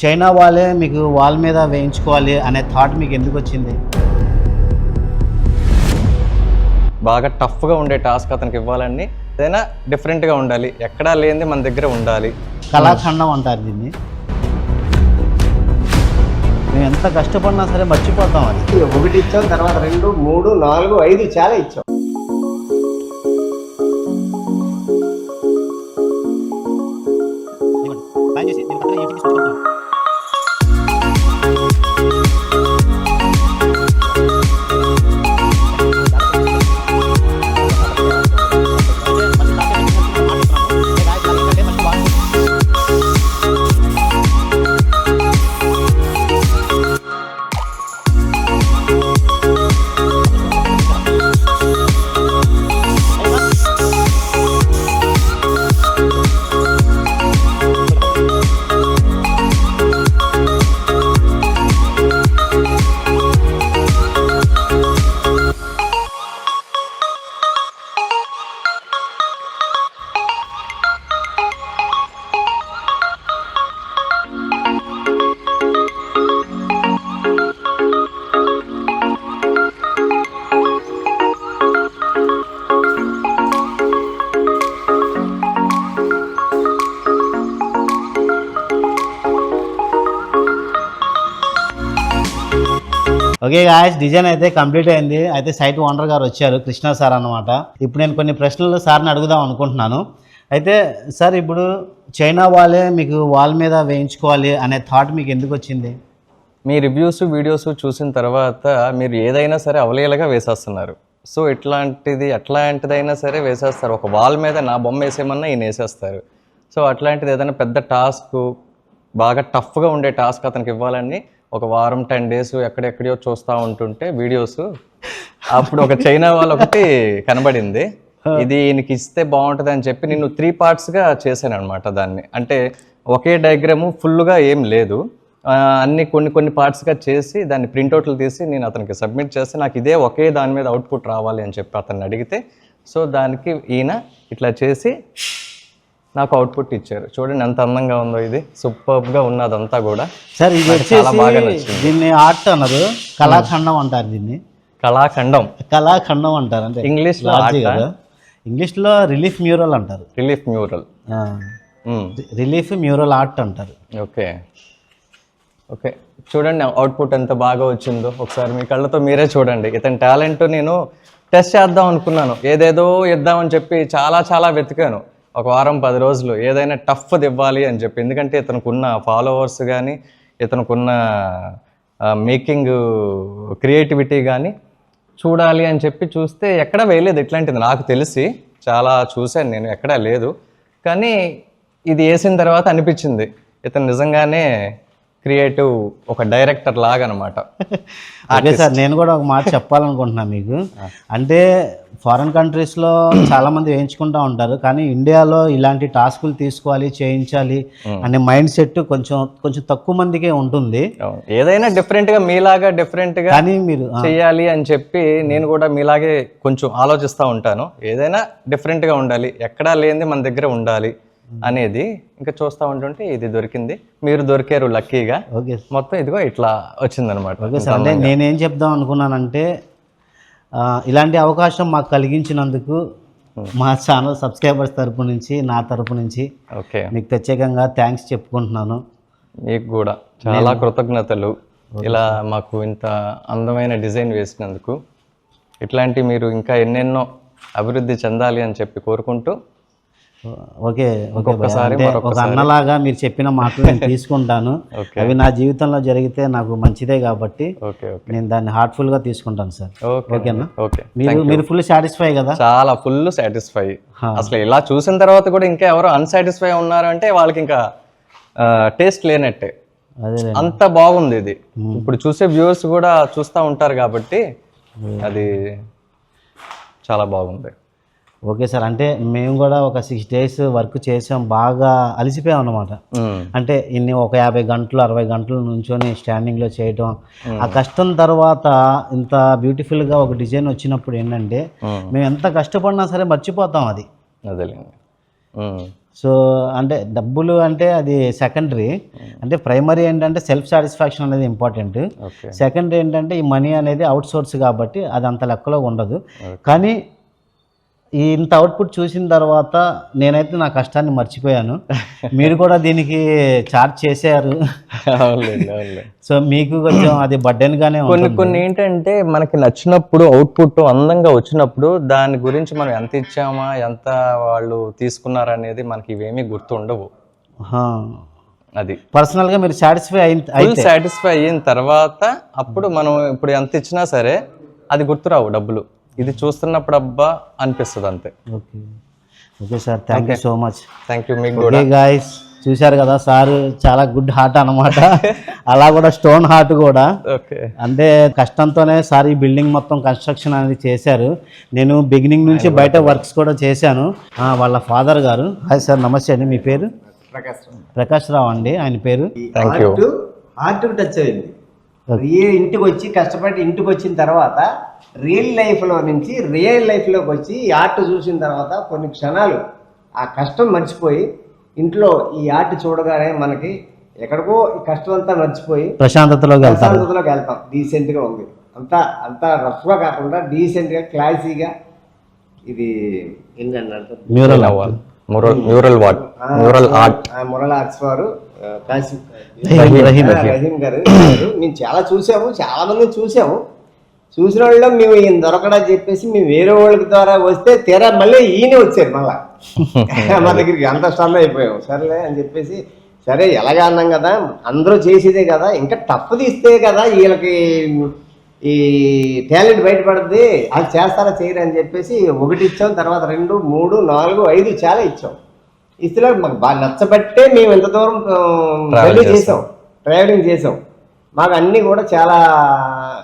China వాళ్ళే మీకు wall మీద వేయించుకోవాలి అనే థాట్ మీకు ఎందుకు వచ్చింది? బాగా టఫ్గా ఉండే టాస్క్ అతనికి ఇవ్వాలని ఏదైనా డిఫరెంట్గా ఉండాలి. ఎక్కడా లేనిది మన దగ్గర ఉండాలి. కళాఖండం అంటారు దీన్ని. మేము ఎంత కష్టపడినా సరే మర్చిపోతాం అది. ఒకటి ఇచ్చాం తర్వాత రెండు మూడు నాలుగు ఐదు చాలా ఇచ్చాం. ఓకే గాయస్ డిజైన్ అయితే కంప్లీట్ అయింది. అయితే సైట్ ఓనర్ గారు వచ్చారు కృష్ణ సార్ అనమాట ఇప్పుడు నేను కొన్ని ప్రశ్నలు సార్ని అడుగుదాం అనుకుంటున్నాను. అయితే సార్ ఇప్పుడు చైనా వాళ్ళే మీకు వాల్ మీద వేయించుకోవాలి అనే థాట్ మీకు ఎందుకు వచ్చింది? మీ రివ్యూస్ వీడియోస్ చూసిన తర్వాత మీరు ఏదైనా సరే అవలేలగా వేసేస్తున్నారు. సో ఇట్లాంటిది అట్లాంటిదైనా సరే వేసేస్తారు. ఒక వాల్ మీద నా బొమ్మ వేసేయమన్నా ఈయన వేసేస్తారు. సో అట్లాంటిది ఏదైనా పెద్ద టాస్క్ బాగా టఫ్గా ఉండే టాస్క్ అతనికి ఇవ్వాలని ఒక వారం టెన్ డేస్ ఎక్కడెక్కడో చూస్తూ ఉంటుంటే వీడియోస్ అప్పుడు ఒక చైనా వాళ్ళు ఒకటి కనబడింది. ఇది ఈయనకి ఇస్తే బాగుంటుంది అని చెప్పి నేను త్రీ పార్ట్స్గా చేశాను అనమాట దాన్ని. అంటే ఒకే డయాగ్రాము ఫుల్గా ఏం లేదు. అన్ని కొన్ని కొన్ని పార్ట్స్గా చేసి దాన్ని ప్రింట్అవుట్లు తీసి నేను అతనికి సబ్మిట్ చేస్తే నాకు ఇదే ఒకే దాని మీద అవుట్పుట్ రావాలి అని చెప్పి అతన్ని అడిగితే సో దానికి ఈయన ఇట్లా చేసి నాకు అవుట్పుట్ ఇచ్చారు. చూడండి ఎంత అందంగా ఉందో ఇది. సూపర్గా ఉన్నదంతా కూడా. సార్ ఇది చాలా బాగా నచ్చింది. దీన్ని ఆర్ట్ అన్నారు. కళాఖండం అంటారు దీన్ని. కళాఖండం. కళాఖండం అంటారు అంటే ఇంగ్లీష్లో లార్జీ కదా. ఇంగ్లీష్లో రిలీఫ్ మ్యూరల్ అంటారు. Relief mural relief mural art అంటారు. ఓకే ఓకే చూడండి అవుట్పుట్ ఎంత బాగా వచ్చిందో. ఒకసారి మీ కళ్ళతో మీరే చూడండి. ఇతని టాలెంట్ నేను టెస్ట్ చేద్దాం అనుకున్నాను. ఏదేదో ఇద్దామని చెప్పి చాలా చాలా వెతికాను. ఒక వారం పది రోజులు ఏదైనా టఫ్ది ఇవ్వాలి అని చెప్పి. ఎందుకంటే ఇతనుకున్న ఫాలోవర్స్ కానీ ఇతనుకున్న మేకింగ్ క్రియేటివిటీ కానీ చూడాలి అని చెప్పి చూస్తే ఎక్కడ వేయలేదు ఇట్లాంటిది. నాకు తెలిసి చాలా చూశాను నేను ఎక్కడా లేదు. కానీ ఇది వేసిన తర్వాత అనిపించింది. ఇతను నిజంగానే క్రియేటివ్ ఒక డైరెక్టర్ లాగా అనమాట అదే సార్ నేను కూడా ఒక మాట చెప్పాలనుకుంటున్నా మీకు. అంటే ఫారెన్ కంట్రీస్లో చాలా మంది వేయించుకుంటా ఉంటారు కానీ ఇండియాలో ఇలాంటి టాస్కులు తీసుకోవాలి చేయించాలి అనే మైండ్ సెట్ కొంచెం కొంచెం తక్కువ మందికే ఉంటుంది. ఏదైనా డిఫరెంట్గా మీలాగా డిఫరెంట్గా కానీ మీరు ఆ, చెయ్యాలి అని చెప్పి నేను కూడా మీలాగే కొంచెం ఆలోచిస్తూ ఉంటాను. ఏదైనా డిఫరెంట్గా ఉండాలి ఎక్కడా లేనిది మన దగ్గర ఉండాలి. అనేది ఇంకా చూస్తూ ఉంటుంటే ఇది దొరికింది. మీరు దొరికారు లక్కీగా. ఓకే. మొత్తం ఇదిగో ఇట్లా వచ్చిందనమాట ఓకే సార్ అంటే నేనేం చెప్దాం అనుకున్నానంటే ఇలాంటి అవకాశం మాకు కలిగించినందుకు మా ఛానల్ సబ్స్క్రైబర్స్ తరపు నుంచి నా తరపు నుంచి ఓకే. మీకు ప్రత్యేకంగా థ్యాంక్స్ చెప్పుకుంటున్నాను. మీకు కూడా చాలా కృతజ్ఞతలు. ఇలా మాకు ఇంత అందమైన డిజైన్ వేసినందుకు. ఇట్లాంటి మీరు ఇంకా ఎన్నెన్నో అభివృద్ధి చెందాలి అని చెప్పి కోరుకుంటూ ఓకే. ఒక్కొక్కసారి అంటే ఒక అన్నలాగా మీరు చెప్పిన మాటలు నేను తీసుకుంటాను. అవి నా జీవితంలో జరిగితే నాకు మంచిదే కాబట్టి నేను దాన్ని హార్ట్ఫుల్గా తీసుకుంటాను సార్. ఓకే ఓకేనా? ఓకే. మీరు మీరు ఫుల్ సాటిస్ఫై కదా? చాలా ఫుల్ సాటిస్ఫై అసలు ఇలా చూసిన తర్వాత కూడా ఇంకా ఎవరో అన్సాటిస్ఫై ఉన్నారు అంటే వాళ్ళకి ఇంకా టేస్ట్ లేనట్టే. అంత బాగుంది ఇది. ఇప్పుడు చూసే వ్యూవర్స్ కూడా చూస్తూ ఉంటారు కాబట్టి అది చాలా బాగుంది. Okay sir. అంటే మేము కూడా ఒక సిక్స్ డేస్ వర్క్ చేసాం. బాగా అలసిపోయాం అన్నమాట. మ్మ్. అంటే ఇన్ని ఒక యాభై గంటలు అరవై గంటలు నుంచొని స్టాండింగ్లో చేయటం. ఆ కష్టం తర్వాత ఇంత బ్యూటిఫుల్గా ఒక డిజైన్ వచ్చినప్పుడు ఏంటంటే మ్మ్. ఎంత కష్టపడినా సరే మర్చిపోతాం అది. అదేలేండి. సో అంటే డబ్బులు అంటే అది సెకండరీ అంటే ప్రైమరీ ఏంటంటే సెల్ఫ్ సాటిస్ఫాక్షన్ అనేది ఇంపార్టెంట్ ఓకే. సెకండ్ ఏంటంటే ఈ మనీ అనేది అవుట్ సోర్స్ కాబట్టి అది అంత లెక్కలో ఉండదు. కానీ ఇంత అవుట్పుట్ చూసిన తర్వాత నేనైతే నా కష్టాన్ని మర్చిపోయాను. మీరు కూడా దీనికి చార్జ్ చేశారు. సో మీకు కొంచెం అది బడ్డెన్గానే కొన్ని కొన్ని ఏంటంటే మనకి నచ్చినప్పుడు అవుట్పుట్ అందంగా వచ్చినప్పుడు దాని గురించి మనం ఎంత ఇచ్చామా ఎంత వాళ్ళు తీసుకున్నారు అనేది మనకి ఇవేమీ గుర్తుండవు. అది. పర్సనల్గా మీరు సాటిస్ఫై అయిన సాటిస్ఫై అయిన తర్వాత అప్పుడు మనం ఇప్పుడు ఎంత ఇచ్చినా సరే అది గుర్తురావు డబ్బులు. ఇది చూస్తున్నప్పుడు అబ్బా అనిపిస్తుంది అంతే. Okay. Okay sir thank you so much thank you మీకు కూడా. గాయస్ చూశారు కదా సార్ చాలా గుడ్ హార్ట్ అన్నమాట. అలా కూడా స్టోన్ హార్ట్ కూడా. ఓకే. అంటే కష్టంతోనే సార్ ఈ బిల్డింగ్ మొత్తం కన్స్ట్రక్షన్ అనేది చేశారు. నేను బిగినింగ్ నుంచి బయట వర్క్స్ కూడా చేశాను. ఆ, వాళ్ళ ఫాదర్ గారు. హాయ్ సార్ నమస్తే అండి మీ పేరు? ప్రకాష్ ప్రకాష్ రావు అండి ఆయన పేరు. హార్ట్ టచ్ అయింది. ఇంటికి వచ్చి కష్టపడి ఇంటికి వచ్చిన తర్వాత రియల్ లైఫ్లో నుంచి రియల్ లైఫ్లోకి వచ్చి ఈ ఆర్ట్ చూసిన తర్వాత కొన్ని క్షణాలు ఆ కష్టం మర్చిపోయి ఇంట్లో ఈ ఆర్ట్ చూడగానే మనకి ఎక్కడికో ఈ కష్టం అంతా మర్చిపోయి ప్రశాంతతలోకి ప్రశాంతతలోకి వెళ్తాం. డీసెంట్గా ఉంది. అంతా అంతా రఫ్గా కాకుండా డీసెంట్గా క్లాసీగా ఇది ఏంటంటే మ్యూరల్ అవ్వాలి mural what mural art Murala arts వారు రహీం, గారు. మేము చాలా చూసాము చాలా మంది చూసాము. చూసిన వాళ్ళలో మేము ఈయన దొరకడా చెప్పేసి మేము వేరే వాళ్ళకి ద్వారా వస్తే తీరా మళ్ళీ ఈయన వచ్చారు మళ్ళా. మా దగ్గరికి అంత స్టార్ట్ అయిపోయాం. సరేలే అని చెప్పేసి సరే ఎలాగా అన్నాం కదా అందరూ చేసేదే కదా ఇంకా టఫ్ తీస్తే కదా వీళ్ళకి ఈ టాలెంట్ బయటపడుద్ది అది చేస్తారా చేయరు అని చెప్పేసి ఒకటి ఇచ్చాం తర్వాత రెండు మూడు నాలుగు ఐదు చాలా ఇచ్చాం. ఇస్తే మాకు బాగా నచ్చబట్టే మేము ఎంత దూరం వెళ్ళి చేసాం. చేసాం. ట్రావెలింగ్ చేసాం. మాకు అన్నీ కూడా చాలా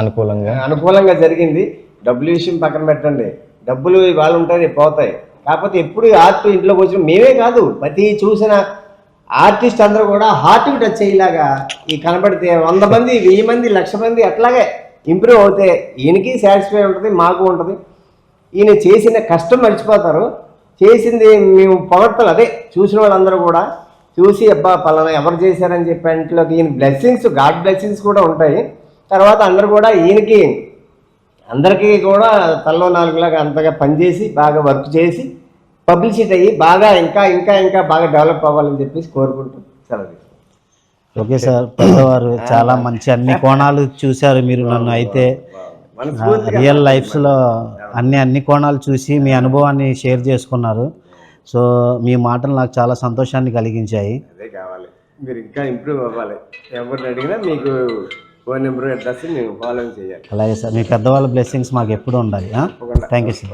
అనుకూలంగా. అనుకూలంగా జరిగింది. డబ్బుల విషయం పక్కన పెట్టండి. డబ్బులు వాళ్ళు ఉంటాయి రేపు పోతాయి. కాకపోతే ఎప్పుడు ఆర్ట్ ఇంట్లోకి వచ్చిన మేమే కాదు ప్రతి చూసిన ఆర్టిస్ట్ అందరూ కూడా హార్ట్కి టచ్ అయ్యేలాగా ఈ కనబడితే వంద మంది వెయ్యి మంది లక్ష మంది అట్లాగే ఇంప్రూవ్ అవుతే ఈయనకి సాటిస్ఫై ఉంటుంది మాకు ఉంటుంది. ఈయన చేసిన కష్టం మర్చిపోతారు. చేసింది మేము పొగడతలు అదే చూసిన వాళ్ళందరూ కూడా చూసి అబ్బా పలానా ఎవరు చేశారని చెప్పి ఇంట్లోకి ఈయన బ్లెస్సింగ్స్ గాడ్ బ్లెస్సింగ్స్ కూడా ఉంటాయి. తర్వాత అందరూ కూడా ఈయనకి అందరికీ కూడా తల్లో నాలుగులాగా అంతగా పనిచేసి బాగా వర్క్ చేసి పబ్లిసిటీ అయ్యి బాగా ఇంకా ఇంకా ఇంకా బాగా డెవలప్ అవ్వాలని చెప్పేసి కోరుకుంటూ సెలవు. ఓకే సార్ పెద్దవారు చాలా మంచి అన్ని కోణాలు చూశారు మీరు నన్ను అయితే. రియల్ లైఫ్స్లో అన్ని అన్ని కోణాలు చూసి మీ అనుభవాన్ని షేర్ చేసుకున్నారు. సో మీ మాటలు నాకు చాలా సంతోషాన్ని కలిగించాయి. అదే కావాలి. మీరు ఇంకా ఇంప్రూవ్ అవ్వాలి. ఎవరిని అడిగినా మీకు ఫోన్ నెంబర్ అడ్రస్ మేము ఫాలో చేయాలి. అలాగే సార్ మీ పెద్దవాళ్ళ బ్లెస్సింగ్స్ మాకు ఎప్పుడు ఉండాలి థ్యాంక్ యూ సార్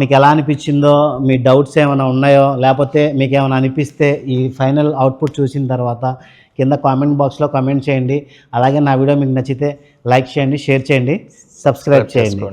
మీకు ఎలా అనిపించిందో మీ డౌట్స్ ఏమైనా ఉన్నాయో లేకపోతే మీకు ఏమైనా అనిపిస్తే ఈ ఫైనల్ అవుట్పుట్ చూసిన తర్వాత కింద కామెంట్ బాక్స్లో కామెంట్ చేయండి. అలాగే నా వీడియో మీకు నచ్చితే లైక్ చేయండి షేర్ చేయండి సబ్స్క్రైబ్ చేయండి.